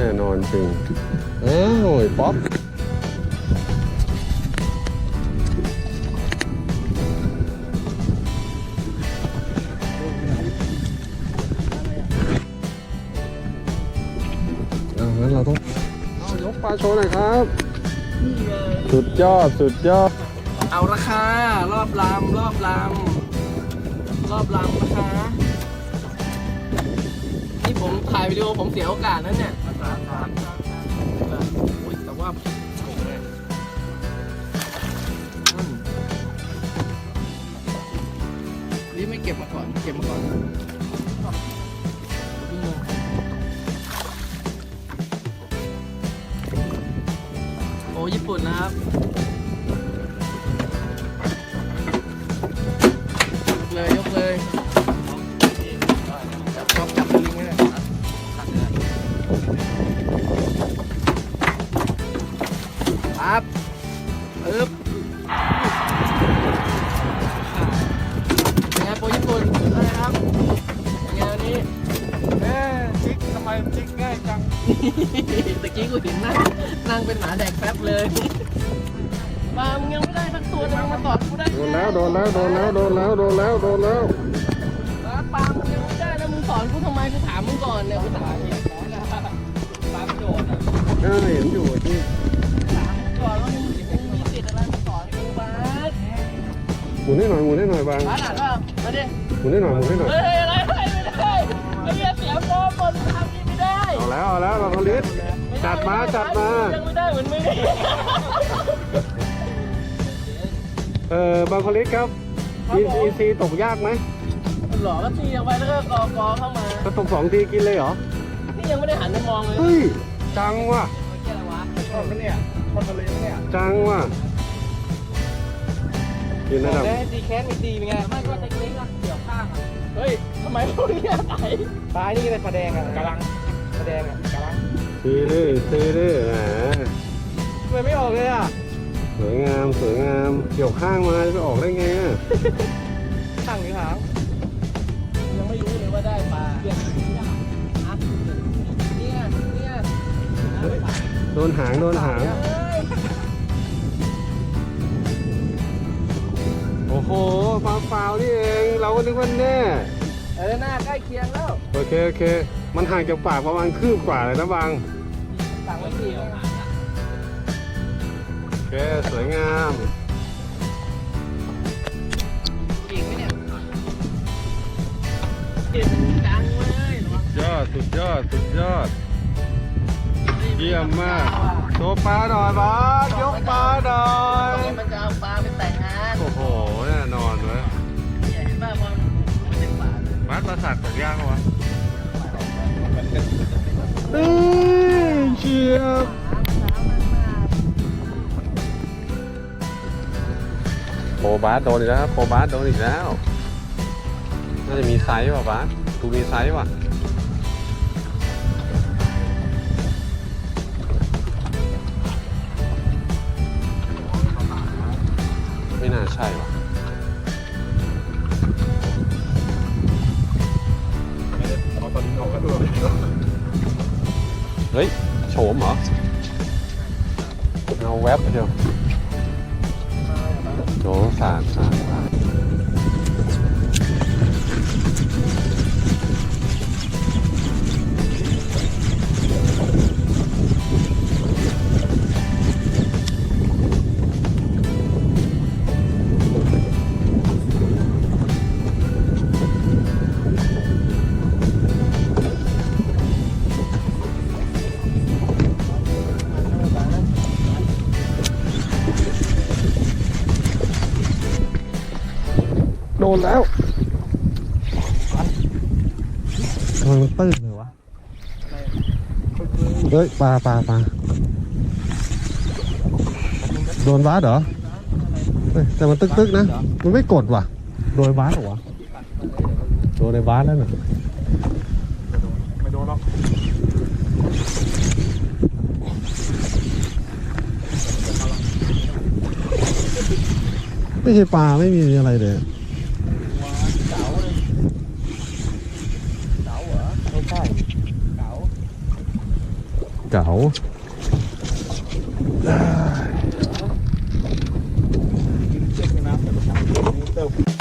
จริงอ้าวไอ้ป๊อปเอางั้นเราต้องเอายกปลาโชว์หน่อยครับ สุดยอด สุดยอด เอาราคารอบลำรอบลำรอบลำนะคะ นี่ผมถ่ายวิดีโอผมเสียโอกาสนั่นเนี่ย อุ๊ยแต่ว่าโอ้โหอืมนี่ไม่เก็บมาก่อน เก็บมาก่อนโอ้ญี่ปุ่นนะครับ ครับอึ๊บเป็นไงโปรญี่ปุ่นอะไรครับเป็นไงวันนี้ เอ๊ะจิกทำไมจิกง่ายจัง ตะกี้กูเห็นนั่งนั่งเป็นหมาแดกแป๊บเลยมามึงยังไม่ได้ทั้งตัวเลยมึงมาตอดกูได้โดนแล้วโดนแล้วโดนแล้วโดนแล้วโดนแล้วโดนแล้วมาปามึงยังไม่ได้แล้วมึงสอนกูทำไมกูถามมึงก่อนเนี่ยกูถามเนี่ย ปามโดดอะก็เห็นอยู่ที่ก่อนหมุนให้หน่อยหมุนให้หน่อยบางหมุนให้หน่อยหมุนให้หน่อยเฮ้ยอะไรไม่ได้ไอ้เหี้เสียฟอร์มทำนี่ไม่ได้เอาแล้วเอาแล้วบางคนลิศจัดมาจัดมา ยังไม่ได้เหมือนมึงเออบางคนลิศครับ EC ตกยากไหมหล่อก็ทีเอาไว้แล้วก็กอกอเข้ามาถ้าตกสองทีกินเลยเหรอ นี่ยังไม่ได้หันไปมองเลย เฮ้ย จังว่ะแค่อะไรวะชอบไหมเนี่ยชอบทะเลไหมเนี่ยจังว่ะกินระดับได้ดีแคสมีดีเป็นไงไม่ก็เล็กๆอะเกี่ยวข้างอะเฮ้ยทำไมพวกนี้ตายปลายนี่เป็นปลาแดงอะกำลังปลาแดงอะกำลังซีดื้อซีดื้อแหมทำไมไม่ออกเลยอะสวยงามสวยงามเกี่ยวข้างมาจะไปออกได้ไงอะตั้งหรือหางยังไม่รู้เลยว่าได้ปลาเนี่ยเโดนหาง โดนหาง โอ้โหฟาวฟาวนี่เอง เราก็นึกว่าแน่ เออหน้าใกล้เคียงแล้วโอเค โอเค มันห่างจากปากประมาณคืบกว่าเลยนะบาง ต่างไว้ที่โอเค สวยงามอีกไหมเนี่ยเห็นจังเลยระวังยอด สุดยอด สุดยอด เยี่ยมมากโชว์ปลาหน่อยบาสยกปลาหน่อยมันจะเอาปลาไปแต่งงานโอ้โหแน่นอนเว้ยเนี่ยเห็นป่ะพอมันเป็นปลาเลยบาสประสาทตกยากปะวะนี่เชียบโปรบาสโดนอีกแล้วครับโปรบาสโดนอีกแล้วน่าจะมีไซส์ป่ะบาสดูมีไซส์ป่ะ ใช่ว่ะเอาตอนนี้ออกก็ดูเฮ้ยโฉมเหรอเอาแว็บเดียวโจสารสารสาร นแล้วทำไมมันตื้นเลยวะเฮ้ยปลาปลาปลาโดนบาสเหรอเฮ้ยแต่มันตึกตึกๆนะ มันไม่กดว่ะ โดนบาสเหรอวะโดนในบาสแล้วน่ะไม่โดนหรอกไม่ใช่ปลาไม่มีอะไรเลย เก๋าเเติม